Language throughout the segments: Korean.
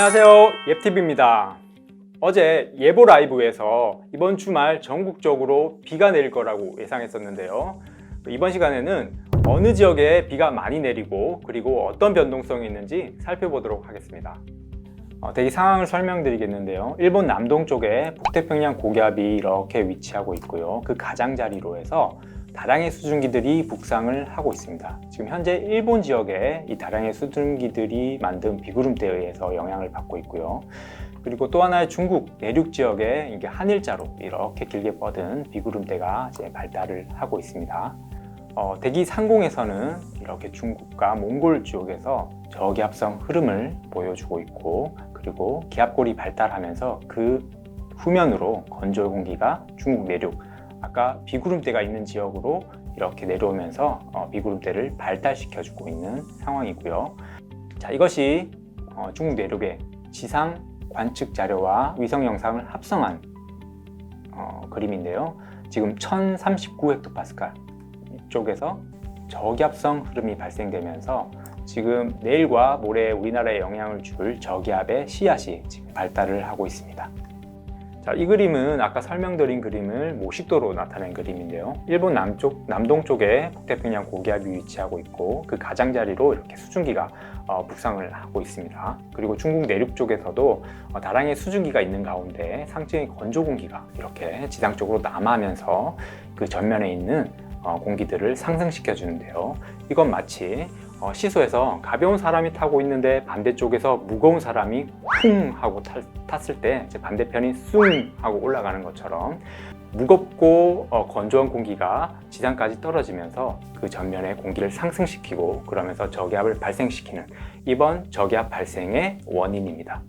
안녕하세요. 옙TV입니다. 어제 예보 라이브에서 이번 주말 전국적으로 비가 내릴 거라고 예상했었는데요. 이번 시간에는 어느 지역에 비가 많이 내리고 그리고 어떤 변동성이 있는지 살펴보도록 하겠습니다. 어, 대기 상황을 설명드리겠는데요. 일본 남동쪽에 북태평양 고기압이 이렇게 위치하고 있고요. 그 가장자리로 해서 다량의 수증기들이 북상을 하고 있습니다. 지금 현재 일본 지역에 이 다량의 수증기들이 만든 비구름대에 의해서 영향을 받고 있고요. 그리고 또 하나의 중국 내륙 지역에 이게 한일자로 이렇게 길게 뻗은 비구름대가 이제 발달을 하고 있습니다. 어, 대기 상공에서는 이렇게 중국과 몽골 지역에서 저기압성 흐름을 보여주고 있고 그리고 기압골이 발달하면서 그 후면으로 건조한 공기가 중국 내륙 아까 비구름대가 있는 지역으로 이렇게 내려오면서 어, 비구름대를 발달시켜주고 있는 상황이고요. 자 이것이 어, 중국 내륙의 지상 관측 자료와 위성 영상을 합성한 어, 그림인데요. 지금 1039헥토파스칼 이쪽에서 저기압성 흐름이 발생되면서 지금 내일과 모레 우리나라에 영향을 줄 저기압의 씨앗이 지금 발달을 하고 있습니다. 자, 이 그림은 아까 설명드린 그림을 모식도로 나타낸 그림인데요. 일본 남쪽, 남동쪽에 북태평양 고기압이 위치하고 있고 그 가장자리로 이렇게 수증기가 어, 북상을 하고 있습니다. 그리고 중국 내륙 쪽에서도 어, 다량의 수증기가 있는 가운데 상층의 건조 공기가 이렇게 지상 쪽으로 남하면서 그 전면에 있는 어, 공기들을 상승시켜 주는데요. 이건 마치 어, 시소에서 가벼운 사람이 타고 있는데 반대쪽에서 무거운 사람이 쿵 하고 탔, 탔을 때 반대편이 숭 하고 올라가는 것처럼 무겁고 어, 건조한 공기가 지상까지 떨어지면서 그 전면에 공기를 상승시키고 그러면서 저기압을 발생시키는 이번 저기압 발생의 원인입니다.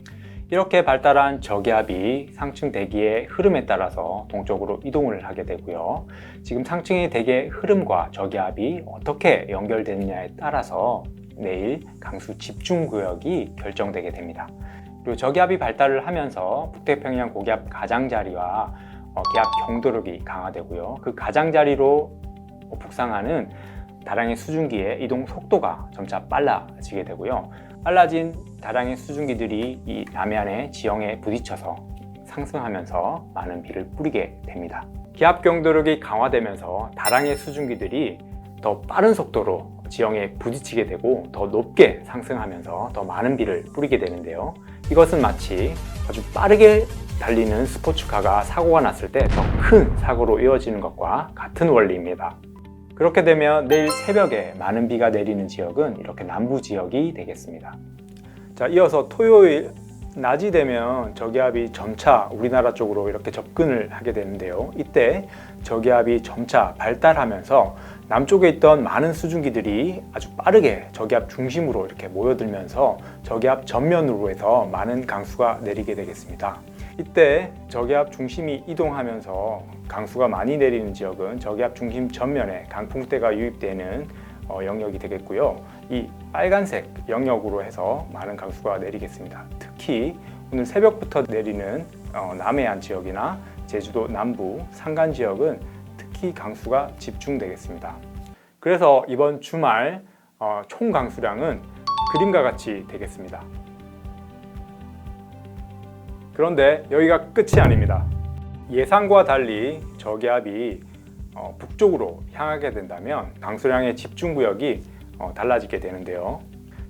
이렇게 발달한 저기압이 상층 대기의 흐름에 따라서 동쪽으로 이동을 하게 되고요. 지금 상층의 대기의 흐름과 저기압이 어떻게 연결되느냐에 따라서 내일 강수 집중 구역이 결정되게 됩니다. 그리고 저기압이 발달을 하면서 북태평양 고기압 가장자리와 어, 기압 경도력이 강화되고요. 그 가장자리로 북상하는 다량의 수증기의 이동 속도가 점차 빨라지게 되고요. 빨라진 다량의 수증기들이 이 남해안의 지형에 부딪혀서 상승하면서 많은 비를 뿌리게 됩니다. 기압 경도력이 강화되면서 다량의 수증기들이 더 빠른 속도로 지형에 부딪히게 되고 더 높게 상승하면서 더 많은 비를 뿌리게 되는데요. 이것은 마치 아주 빠르게 달리는 스포츠카가 사고가 났을 때 더 큰 사고로 이어지는 것과 같은 원리입니다. 그렇게 되면 내일 새벽에 많은 비가 내리는 지역은 이렇게 남부 지역이 되겠습니다. 자, 이어서 토요일 낮이 되면 저기압이 점차 우리나라 쪽으로 이렇게 접근을 하게 되는데요. 이때 저기압이 점차 발달하면서 남쪽에 있던 많은 수증기들이 아주 빠르게 저기압 중심으로 이렇게 모여들면서 저기압 전면으로 해서 많은 강수가 내리게 되겠습니다. 이때 저기압 중심이 이동하면서 강수가 많이 내리는 지역은 저기압 중심 전면에 강풍대가 유입되는 어, 영역이 되겠고요. 이 빨간색 영역으로 해서 많은 강수가 내리겠습니다. 특히 오늘 새벽부터 내리는 어, 남해안 지역이나 제주도 남부 산간 지역은 특히 강수가 집중되겠습니다. 그래서 이번 주말 어, 총 강수량은 그림과 같이 되겠습니다. 그런데 여기가 끝이 아닙니다. 예상과 달리 저기압이 어, 북쪽으로 향하게 된다면 강수량의 집중 구역이 어, 달라지게 되는데요.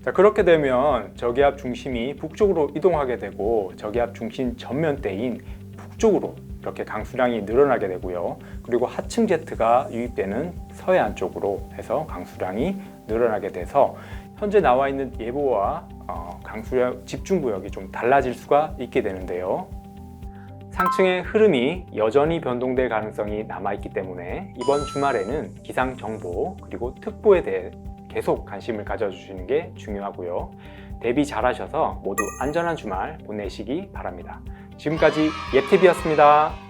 자, 그렇게 되면 저기압 중심이 북쪽으로 이동하게 되고 저기압 중심 전면대인 북쪽으로 이렇게 강수량이 늘어나게 되고요. 그리고 하층 제트가 유입되는 서해안 쪽으로 해서 강수량이 늘어나게 돼서 현재 나와 있는 예보와 어, 강수량 집중 구역이 좀 달라질 수가 있게 되는데요. 상층의 흐름이 여전히 변동될 가능성이 남아있기 때문에 이번 주말에는 기상 정보 그리고 특보에 대해 계속 관심을 가져주시는 게 중요하고요. 대비 잘하셔서 모두 안전한 주말 보내시기 바랍니다. 지금까지 예팁이었습니다.